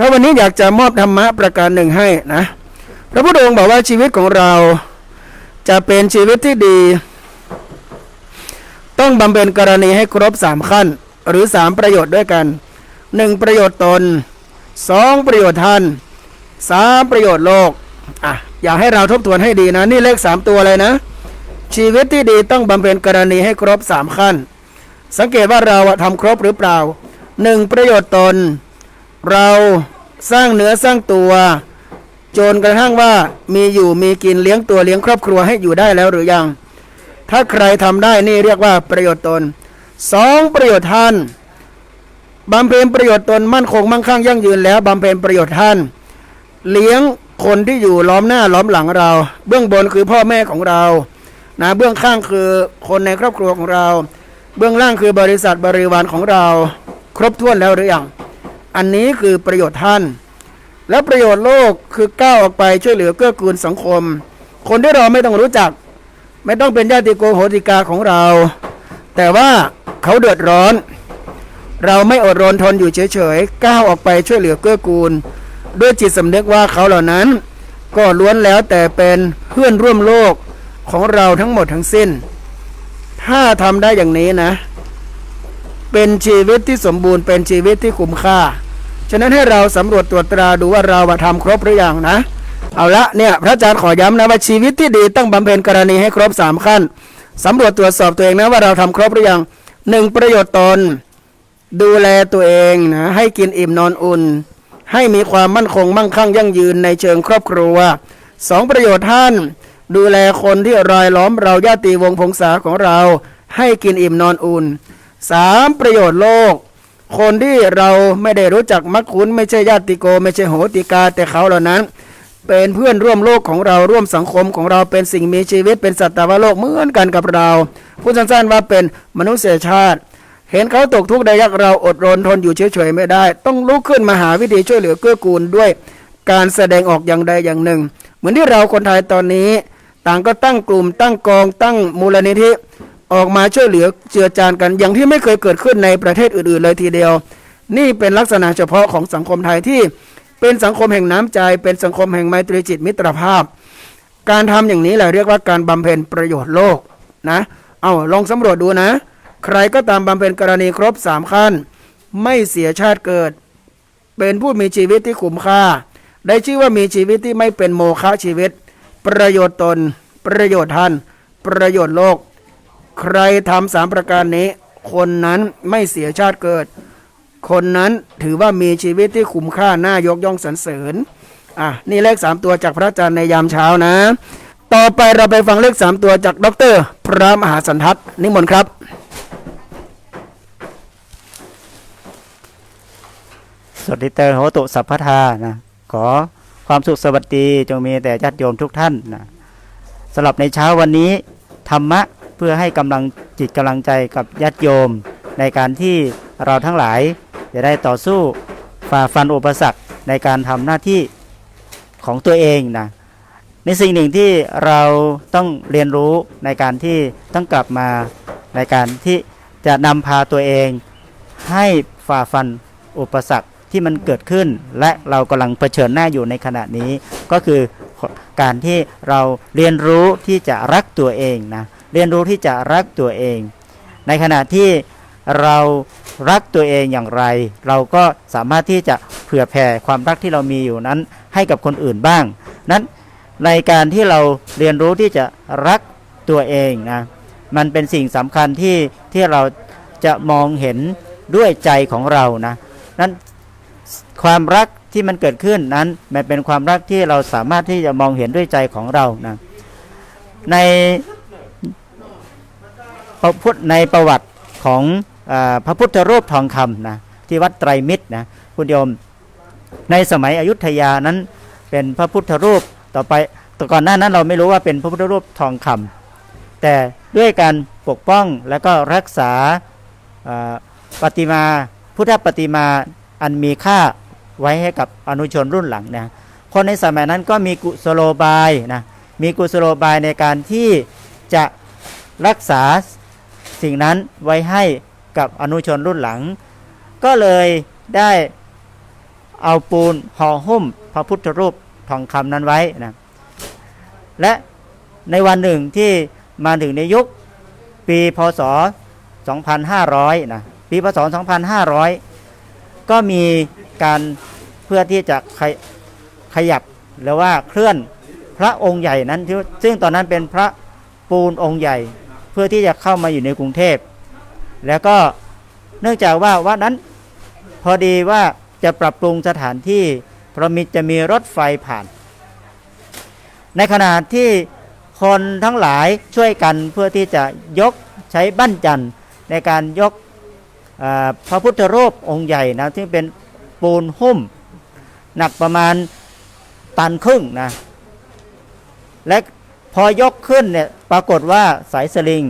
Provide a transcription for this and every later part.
ช้าวันนี้อยากจะมอบธรรมะประการหนึ่งให้นะ พระพุทธองค์บอกว่าชีวิตของเราจะเป็นชีวิตที่ดี ต้องบำเพ็ญกรณีให้ครบสามขั้น หรือสามประโยชน์ด้วยกันหนึ่งประโยชน์ตนสองประโยชน์ท่านสามประโยชน์โลกอะอยากให้เราทบทวนให้ดีนะ นี่เลขสามตัวเลยนะ ชีวิตที่ดีต้องบำเพ็ญกรณีให้ครบสามขั้น สังเกตว่าเราทำครบหรือเปล่าหนึ่งประโยชน์ตน เราสร้างเนื้อสร้างตัว จนกระทั่งว่ามีอยู่มีกินเลี้ยงตัวเลี้ยงครอบครัวให้อยู่ได้แล้วหรือยัง ถ้าใครทำได้นี่เรียกว่าประโยชน์ตนสองประโยชน์ท่านบำเพ็ญประโยชน์ตนมั่นคงมั่งคั่งยั่งยืนแล้วบำเพ็ญประโยชน์ท่าน เลี้ยงคนที่อยู่ล้อมหน้าล้อมหลังเรา เบื้องบนคือพ่อแม่ของเรานะเบื้องข้างคือคนในครอบครัวของเรา เบื้องล่างคือบริษัทบริวารของเรา ครบถ้วนแล้วหรือยัง อันนี้คือประโยชน์ท่าน และประโยชน์โลกคือก้าวออกไปช่วยเหลือเกื้อกูลสังคม คนที่เราไม่ต้องรู้จัก ไม่ต้องเป็นญาติโกโหติกาของเรา แต่ว่าเขาเดือดร้อน เราไม่อดรนทนอยู่เฉยๆก้าวออกไปช่วยเหลือเกื้อกูล ด้วยจิตสำนึกว่าเขาเหล่านั้น ก็ล้วนแล้วแต่เป็นเพื่อนร่วมโลกของเราทั้งหมดทั้งสิ้น ถ้าทำได้อย่างนี้นะ เป็นชีวิตที่สมบูรณ์เป็นชีวิตที่คุ้มค่า ฉะนั้นให้เราสำรวจตรวจตราดูว่าเราอะทำครบหรือยังนะ เอาละเนี่ยพระอาจารย์ขอย้ำนะว่าชีวิตที่ดีต้องบำเพ็ญกรณีให้ครบสามขั้นสำรวจตรวจสอบตัวเองนะว่าเราทำครบหรือยังหนึ่งประโยชน์ตน ดูแลตัวเองนะให้กินอิ่มนอนอุ่น ให้มีความมั่นคงมั่งคั่งยั่งยืนในเชิงครอบครัวสองประโยชน์ท่าน ดูแลคนที่รายล้อมเราญาติวงศ์พงษาของเรา ให้กินอิ่มนอนอุ่น สามประโยชน์โลก คนที่เราไม่ได้รู้จักมักคุ้น ไม่ใช่ญาติโก ไม่ใช่โหติกา แต่เขาเหล่านั้น เป็นเพื่อนร่วมโลกของเราร่วมสังคมของเราเป็นสิ่งมีชีวิตเป็นสัตว์โลกเหมือนกันกับเราพูดสั้นๆว่าเป็นมนุษยชาติ เห็นเขาตกทุกข์ได้ยากเราอดรนทนอยู่เฉยๆไม่ได้ ต้องลุกขึ้นมาหาวิธีช่วยเหลือเกื้อกูลด้วย การแสดงออกอย่างใดอย่างหนึ่ง เหมือนที่เราคนไทยตอนนี้ ต่างก็ตั้งกลุ่มตั้งกองตั้งมูลนิธิ ออกมาช่วยเหลือเจือจานกัน อย่างที่ไม่เคยเกิดขึ้นในประเทศอื่น ๆ เลยทีเดียว นี่เป็นลักษณะเฉพาะของสังคมไทยที่เป็นสังคมแห่งน้ำใจ เป็นสังคมแห่งไมตรีจิตมิตรภาพ การทำอย่างนี้แหละเรียกว่าการบำเพ็ญประโยชน์โลกนะ เอาลองสำรวจดูนะ ใครก็ตามบำเพ็ญกรณีครบสามขั้น ไม่เสียชาติเกิด เป็นผู้มีชีวิตที่คุ้มค่า ได้ชื่อว่ามีชีวิตที่ไม่เป็นโมฆะชีวิต ประโยชน์ตน ประโยชน์ท่าน ประโยชน์โลก ใครทำสามประการนี้ คนนั้นไม่เสียชาติเกิด คนนั้นถือว่ามีชีวิตที่คุ้มค่าน่ายกย่องสรรเสริญอะนี่เลขสามตัวจากพระอาจารย์ในยามเช้านะ ต่อไปเราไปฟังเลขสามตัวจากดอกเตอรพระมหาสันทัศน์นิมนต์ครับสวัสดีเตอร์โหตุสัพพทานะขอความสุขสวัสดีจงมีแต่ญาติโยมทุกท่านนะสำหรับในเช้าวันนี้ ธรรมะ เพื่อให้กำลังจิตกำลังใจกับญาติโยม ในการที่เราทั้งหลายจะได้ต่อสู้ฝ่าฟันอุปสรรคในการทำหน้าที่ของตัวเองนะในสิ่งหนึ่งที่เราต้องเรียนรู้ในการที่ต้องกลับมาในการที่จะนำพาตัวเอง ให้ฝ่าฟันอุปสรรคที่มันเกิดขึ้น และเรากำลังเผชิญหน้าอยู่ในขณะนี้ ก็คือการที่เราเรียนรู้ที่จะรักตัวเองนะ เรียนรู้ที่จะรักตัวเอง ในขณะที่เรารักตัวเองอย่างไร เราก็สามารถที่จะเผื่อแผ่ความรักที่เรามีอยู่นั้นให้กับคนอื่นบ้าง นั้นในการที่เราเรียนรู้ที่จะรักตัวเองนะมันเป็นสิ่งสำคัญที่ที่เราจะมองเห็นด้วยใจของเรานะนั้นความรักที่มันเกิดขึ้นนั้นมันเป็นความรักที่เราสามารถที่จะมองเห็นด้วยใจของเรานะใน พระพุทธในประวัติของอพระพุทธรูปทองคำนะที่วัดไตรมิตรนะคุณโยมในสมัยอยุธยานั้นเป็นพระพุทธรูปต่อไปแต่ก่อนหน้านั้นเราไม่รู้ว่าเป็นพระพุทธรูปทองคำแต่ด้วยการปกป้องและก็รักษาอ่าปฏิมาพุทธปฏิมาอันมีค่าไว้ให้กับอนุชนรุ่นหลังนะคนในสมัยนั้นก็มีกุศโลบายนะมีกุศโลบายในการที่จะรักษา สิ่งนั้นไว้ให้กับอนุชนรุ่นหลัง ก็เลยได้เอาปูนห่อหุ้มพระพุทธรูปทองคำนั้นไว้นะและในวันหนึ่งที่มาถึงในยุคปีพศ 2500 นะ ปีพศ 2500 ก็มีการเพื่อที่จะขยขยับหรือว่าเคลื่อนพระองค์ใหญ่นั้น ซึ่งตอนนั้นเป็นพระปูนองค์ใหญ่ พื่อที่จะเข้ามาอยู่ในกรุงเทพ แล้วก็เนื่องจากว่าวัดนั้นพอดีว่าจะปรับปรุงสถานที่เพราะมีจะมีรถไฟผ่าน ในขณะที่คนทั้งหลายช่วยกันเพื่อที่จะยกใช้บั้นจันทร์ในการยกพระพุทธรูปองค์ใหญ่นะที่เป็นปูนหุ้ม หนักประมาณตันครึ่งนะและ อยกขึ้นเนี่ยปรากฏว่าสายสลิง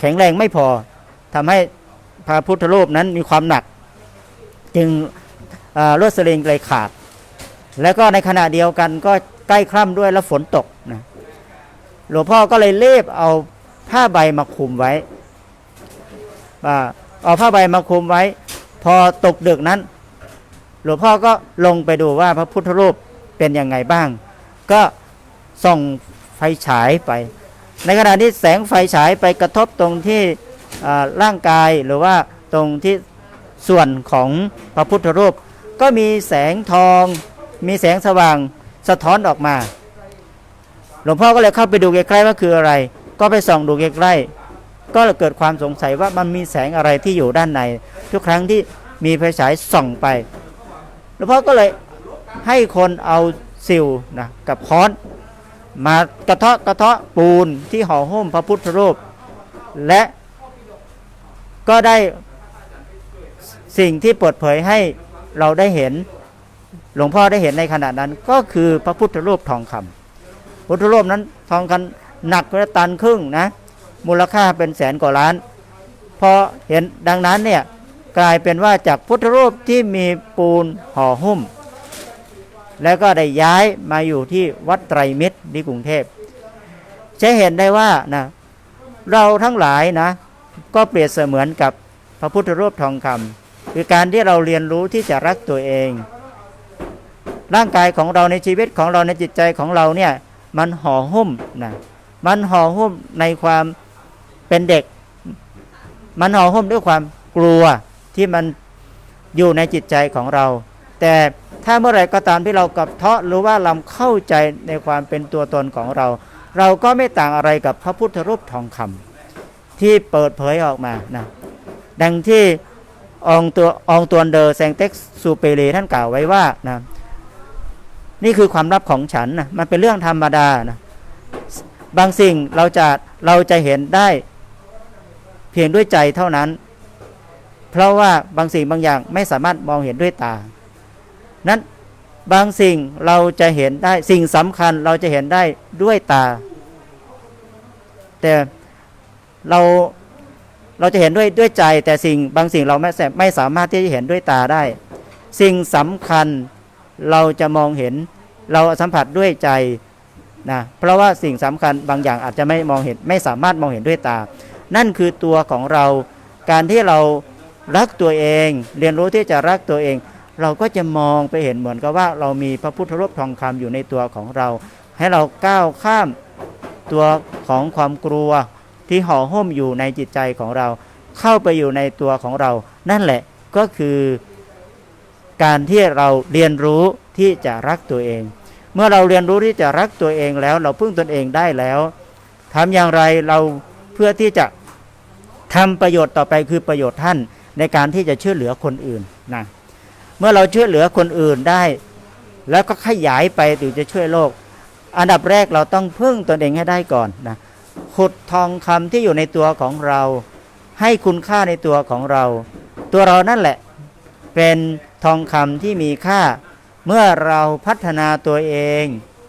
แข็งแรงไม่พอทำให้พระพุทธรูปนั้นมีความหนัก จึงลวดสลิงเลยขาด แล้วก็ในขณะเดียวกันก็ใกล้คร่ำด้วยแล้วฝนตกนะหลวงพ่อก็เลยเล็บเอาผ้าใบมาคลุมไว้อ่าเอาผ้าใบมาคลุมไว้ พอตกดึกนั้น หลวงพ่อก็ลงไปดูว่าพระพุทธรูปเป็นยังไงบ้าง ก็ส่อง ไฟฉายไป ในขณะที่แสงไฟฉายไปกระทบตรงที่ร่างกายหรือว่าตรงที่ส่วนของพระพุทธรูป ก็มีแสงทอง มีแสงสว่างสะท้อนออกมา หลวงพ่อก็เลยเข้าไปดูใกล้ๆว่าคืออะไร ก็ไปส่องดูใกล้ๆก็เกิดความสงสัยว่ามันมีแสงอะไรที่อยู่ด้านใน ทุกครั้งที่มีไฟฉายส่องไปหลวงพ่อก็เลยให้คนเอาสิวนะกับค้อน มากระเทาะกระเทาะปูนที่ห่อหุ้มพระพุทธรูป และก็ได้สิ่งที่เปิดเผยให้เราได้เห็น หลวงพ่อได้เห็นในขณะนั้น ก็คือพระพุทธรูปทองคำพุทธรูปนั้นทองคำหนักกว่าตันครึ่งนะ มูลค่าเป็นแสนกว่าล้าน พอเห็นดังนั้นเนี่ยกลายเป็นว่าจากพุทธรูปที่มีปูนห่อหุ้ม แล้วก็ได้ย้ายมาอยู่ที่วัดไตรมิตรที่กรุงเทพจะเห็นได้ว่านะเราทั้งหลายนะ ก็เปรียบเสมือนกับพระพุทธรูปทองคำคือการที่เราเรียนรู้ที่จะรักตัวเอง ร่างกายของเราในชีวิตของเราในจิตใจของเราเนี่ยมันห่อหุ้มนะมันห่อหุ้มในความเป็นเด็ก มันห่อหุ้มด้วยความกลัวที่มันอยู่ในจิตใจของเรา แต่ ถ้าเมื่อไหร่ก็ตามที่เรากับเทาะหรือว่าเราเข้าใจในความเป็นตัวตนของเรา เราก็ไม่ต่างอะไรกับพระพุทธรูปทองคำที่เปิดเผยออกมานะดังที่องตัวองตัวเดอร์แซงเต็กซูเปเรท่านกล่าวไว้ว่านะนี่คือความลับของฉันนะมันเป็นเรื่องธรรมดานะบางสิ่งเราจะเราจะเห็นได้เพียงด้วยใจเท่านั้น เพราะว่าบางสิ่งบางอย่างไม่สามารถมองเห็นด้วยตา นั้นบางสิ่งเราจะเห็นได้สิ่งสำคัญเราจะเห็นได้ด้วยตา แต่เราเราจะเห็นด้วยด้วยใจ แต่สิ่งบางสิ่งเราไม่สาไม่สามารถที่จะเห็นด้วยตาได้ สิ่งสำคัญเราจะมองเห็น เราสัมผัสด้วยใจนะเพราะว่าสิ่งสำคัญบางอย่างอาจจะไม่มองเห็นไม่สามารถมองเห็นด้วยตา นั่นคือตัวของเราการที่เรารักตัวเอง เรียนรู้ที่จะรักตัวเอง เราก็จะมองไปเห็นเหมือนกับว่าเรามีพระพุทธรูปทองคำอยู่ในตัวของเรา ให้เราก้าวข้ามตัวของความกลัวที่ห่อหุ้มอยู่ในจิตใจของเรา เข้าไปอยู่ในตัวของเรา นั่นแหละก็คือการที่เราเรียนรู้ที่จะรักตัวเอง เมื่อเราเรียนรู้ที่จะรักตัวเองแล้ว เราพึ่งตนเองได้แล้วทำอย่างไรเราเพื่อที่จะทำประโยชน์ต่อไปคือประโยชน์ท่านในการที่จะช่วยเหลือคนอื่นนะ เมื่อเราช่วยเหลือคนอื่นได้ แล้วก็ขยายไปถึงจะช่วยโลก อันดับแรกเราต้องพึ่งตนเองให้ได้ก่อนนะขุดทองคำที่อยู่ในตัวของเรา ให้คุณค่าในตัวของเรา ตัวเรานั่นแหละ เป็นทองคำที่มีค่า เมื่อเราพัฒนาตัวเอง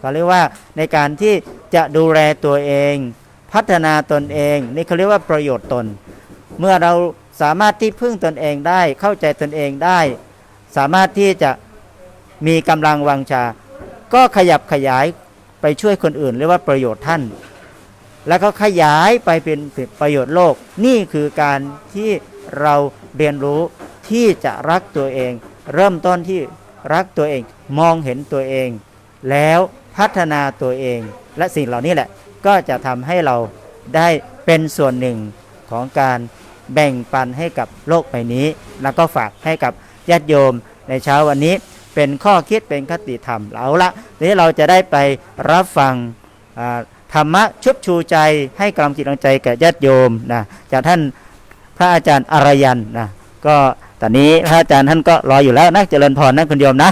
ก็เรียกว่าในการที่จะดูแลตัวเอง พัฒนาตนเองนี่เขาเรียกว่าประโยชน์ตน เมื่อเราสามารถที่พึ่งตนเองได้เข้าใจตนเองได้ สามารถที่จะมีกำลังวังชา ก็ขยับขยายไปช่วยคนอื่นเรียกว่าประโยชน์ท่าน แล้วก็ขยายไปเป็นประโยชน์โลก นี่คือการที่เราเรียนรู้ที่จะรักตัวเอง เริ่มต้นที่รักตัวเองมองเห็นตัวเอง แล้วพัฒนาตัวเอง และสิ่งเหล่านี้แหละ ก็จะทำให้เราได้เป็นส่วนหนึ่งของการแบ่งปันให้กับโลกใบนี้ แล้วก็ฝากให้กับ ญาติโยมในเช้าวันนี้เป็นข้อคิดเป็นคติธรรมเอาละนี้เราจะได้ไปรับฟังธรรมะชุบชูใจให้กำลังจิตกำลังใจแก่ญาติโยมนะจากท่านพระอาจารย์อารยันนะก็ตอนนี้พระอาจารย์ท่านก็รออยู่แล้วนะเจริญพรนะคุณโยมนะ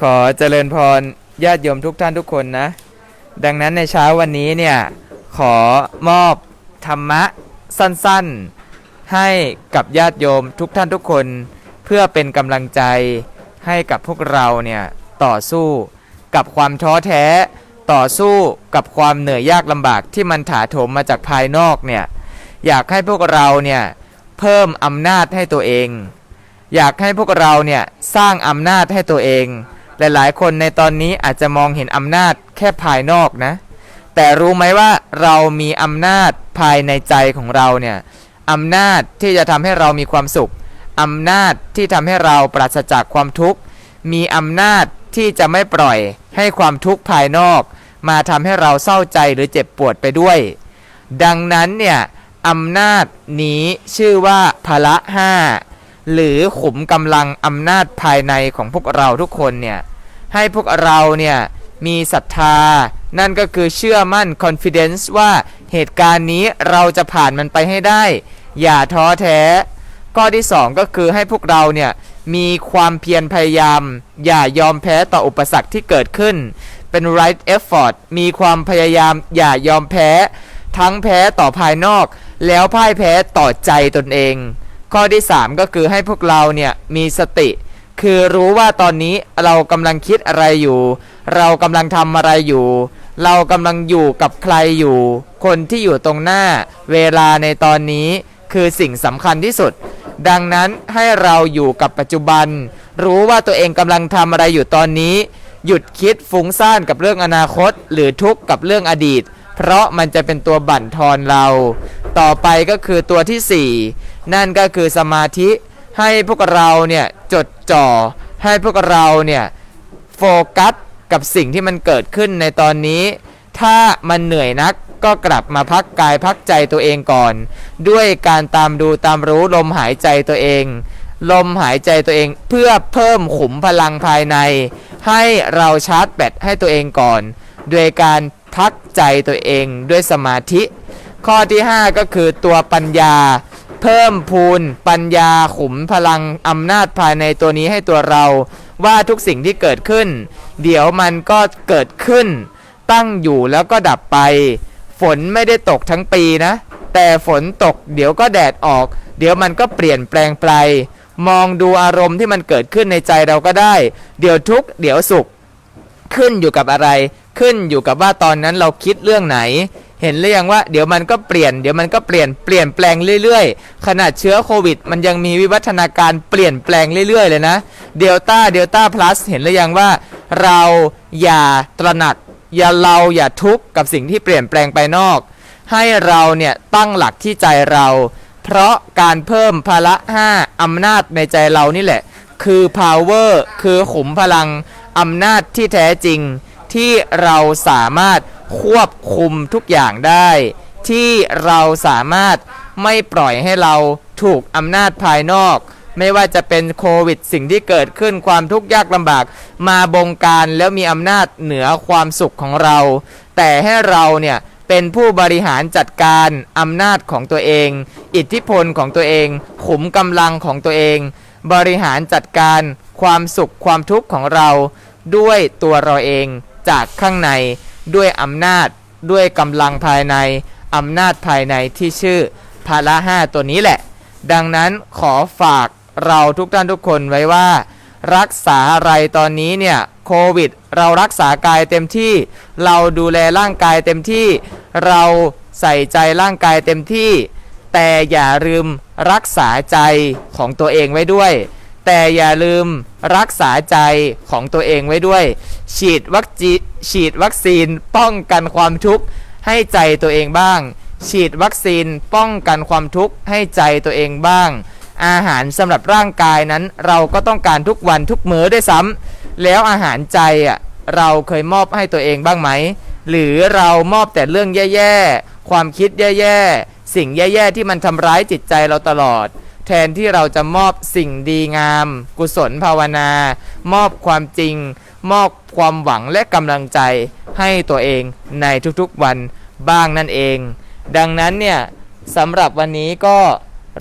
ขอเจริญพรญาติโยมทุกท่านทุกคนนะ ดังนั้นในเช้าวันนี้เนี่ยขอมอบธรรมะ สั้นๆ ให้กับญาติโยมทุกท่านทุกคน เพื่อเป็นกำลังใจให้กับพวกเราเนี่ยต่อสู้กับความท้อแท้ต่อสู้กับความเหนื่อยยากลำบากที่มันถาโถมมาจากภายนอกเนี่ยอยากให้พวกเราเนี่ยเพิ่มอำนาจให้ตัวเอง อยากให้พวกเราเนี่ยสร้างอำนาจให้ตัวเอง หลายๆ คนในตอนนี้อาจจะมองเห็นอำนาจแค่ภายนอกนะ แต่รู้ไหมว่าเรามีอำนาจภายในใจของเราเนี่ยอำนาจที่จะทำให้เรามีความสุขอำนาจที่ทำให้เราปราศจากความทุกข์ มีอำนาจที่จะไม่ปล่อยให้ความทุกข์ภายนอก มาทำให้เราเศร้าใจหรือเจ็บปวดไปด้วย ดังนั้นเนี่ยอำนาจนี้ชื่อว่าพละห้าหรือขุมกำลังอำนาจภายในของพวกเราทุกคนเนี่ยให้พวกเราเนี่ย มีศรัทธา นั่นก็คือเชื่อมั่น confidence ว่าเหตุการณ์นี้เราจะผ่านมันไปให้ได้ อย่าท้อแท้ ข้อที่ 2 ก็คือให้พวกเราเนี่ยมีความเพียรพยายาม อย่ายอมแพ้ต่ออุปสรรคที่เกิดขึ้น เป็น right effort มีความพยายาม อย่ายอมแพ้ ทั้งแพ้ต่อภายนอก แล้วพ่ายแพ้ต่อใจตนเอง ข้อที่ 3 ก็คือให้พวกเราเนี่ยมีสติ คือรู้ว่าตอนนี้เรากำลังคิดอะไรอยู่ เรากำลังทำอะไรอยู่ เรากำลังอยู่กับใครอยู่ คนที่อยู่ตรงหน้า เวลาในตอนนี้คือสิ่งสำคัญที่สุด ดังนั้นให้เราอยู่กับปัจจุบัน รู้ว่าตัวเองกำลังทำอะไรอยู่ตอนนี้ หยุดคิดฟุ้งซ่านกับเรื่องอนาคต หรือทุกข์กับเรื่องอดีต เพราะมันจะเป็นตัวบั่นทอนเรา ต่อไปก็คือตัวที่ 4 นั่นก็คือสมาธิ ให้พวกเราเนี่ยจดจ่อ ให้พวกเราเนี่ยโฟกัส กับสิ่งที่มันเกิดขึ้นในตอนนี้ ถ้ามันเหนื่อยนักก็กลับมาพักกายพักใจตัวเองก่อน ด้วยการตามดูตามรู้ลมหายใจตัวเอง ลมหายใจตัวเองเพื่อเพิ่มขุมพลังภายใน ให้เราชาร์จแบตให้ตัวเองก่อนโดยการพักใจตัวเองด้วยสมาธิ ข้อที่ 5 ก็คือตัวปัญญา เพิ่มพูน ปัญญาขุมพลังอำนาจภายในตัวนี้ให้ตัวเรา ว่าทุกสิ่งที่เกิดขึ้น เดี๋ยวมันก็เกิดขึ้น ตั้งอยู่แล้วก็ดับไป ฝนไม่ได้ตกทั้งปีนะ แต่ฝนตกเดี๋ยวก็แดดออก เดี๋ยวมันก็เปลี่ยนแปลงไป มองดูอารมณ์ที่มันเกิดขึ้นในใจเราก็ได้ เดี๋ยวทุกเดี๋ยวสุข ขึ้นอยู่กับอะไร ขึ้นอยู่กับว่าตอนนั้นเราคิดเรื่องไหนเห็นหรือยังว่าเดี๋ยวมันก็เปลี่ยนเดี๋ยวมันก็เปลี่ยนเปลี่ยนแปลงเรื่อยๆ ขนาดเชื้อโควิด มันยังมีวิวัฒนาการเปลี่ยนแปลงเรื่อยๆ เลยนะ เดลต้าเดลต้าพลัสเห็นหรือยังว่า เราอย่าตระหนักอย่าเราอย่าทุกข์กับสิ่งที่เปลี่ยนแปลงไปนอก ให้เราเนี่ยตั้งหลักที่ใจเรา เพราะการเพิ่มพละห้าอำนาจในใจเรานี่แหละ คือ power คือขุมพลังอำนาจที่แท้จริง ที่เราสามารถควบคุมทุกอย่างได้ ที่เราสามารถไม่ปล่อยให้เราถูกอำนาจภายนอก ไม่ว่าจะเป็นโควิดสิ่งที่เกิดขึ้นความทุกข์ยากลำบาก มาบงการแล้วมีอำนาจเหนือความสุขของเรา แต่ให้เราเนี่ยเป็นผู้บริหารจัดการอำนาจของตัวเอง อิทธิพลของตัวเอง ขุมกำลังของตัวเอง บริหารจัดการความสุขความทุกข์ของเรา ด้วยตัวเราเองจากข้างในด้วยอำนาจด้วยกำลังภายในอำนาจภายในที่ชื่อพาละห้าตัวนี้แหละ ดังนั้นขอฝาก เราทุกท่านทุกคนไว้ว่า รักษาอะไรตอนนี้เนี่ยโควิด เรารักษากายเต็มที่ เราดูแลร่างกายเต็มที่ เราใส่ใจร่างกายเต็มที่ แต่อย่าลืมรักษาใจของตัวเองไว้ด้วย แต่อย่าลืมรักษาใจของตัวเองไว้ด้วย ฉีดวัคซีนฉีดวัคซีนป้องกันความทุกข์ให้ใจตัวเองบ้าง ฉีดวัคซีนป้องกันความทุกข์ให้ใจตัวเองบ้าง อาหารสำหรับร่างกายนั้น เราก็ต้องการทุกวันทุกมื้อด้วยซ้ำแล้วอาหารใจอะเราเคยมอบให้ตัวเองบ้างไหม หรือเรามอบแต่เรื่องแย่ๆ ความคิดแย่ๆ สิ่งแย่ๆ ที่มันทำร้ายจิตใจเราตลอด แทนที่เราจะมอบสิ่งดีงาม กุศลภาวนา มอบความจริง มอบความหวังและกำลังใจให้ตัวเองในทุกๆวันบ้างนั่นเอง ดังนั้นเนี่ยสำหรับวันนี้ก็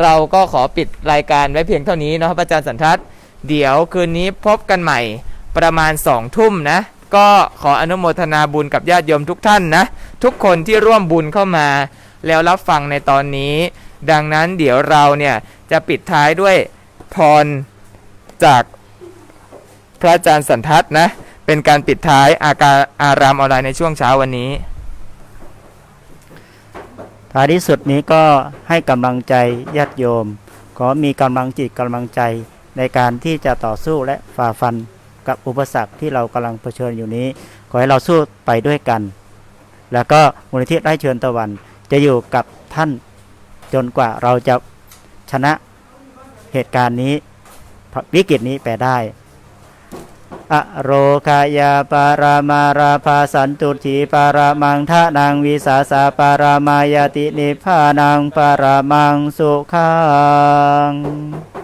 เราก็ขอปิดรายการไว้เพียงเท่านี้นะครับอาจารย์สันทัศน์เดี๋ยวคืนนี้พบกันใหม่ประมาณสองทุ่มนะก็ขออนุโมทนาบุญกับญาติโยมทุกท่านนะ ทุกคนที่ร่วมบุญเข้ามา แล้วรับฟังในตอนนี้ ดังนั้นเดี๋ยวเราเนี่ยจะปิดท้ายด้วยพรจากพระอาจารย์สันทัศน์นะ เป็นการปิดท้ายอาการอารามออนไลน์ในช่วงเช้าวันนี้ ท้ายที่สุดนี้ก็ให้กำลังใจญาติโยม ขอมีกำลังจิตกำลังใจในการที่จะต่อสู้และฝ่าฟันกับอุปสรรคที่เรากำลังเผชิญอยู่นี้ ขอให้เราสู้ไปด้วยกัน แล้วก็มูลนิธิไร่เชิญตะวัน จะอยู่กับท่านจนกว่าเราจะชนะเหตุการณ์นี้วิกฤตนี้ไปได้ อโรคายาปารามาราภาสันตุถีปารามังทะนางวิสาสาปารามายตินิพพานังปารามังสุขัง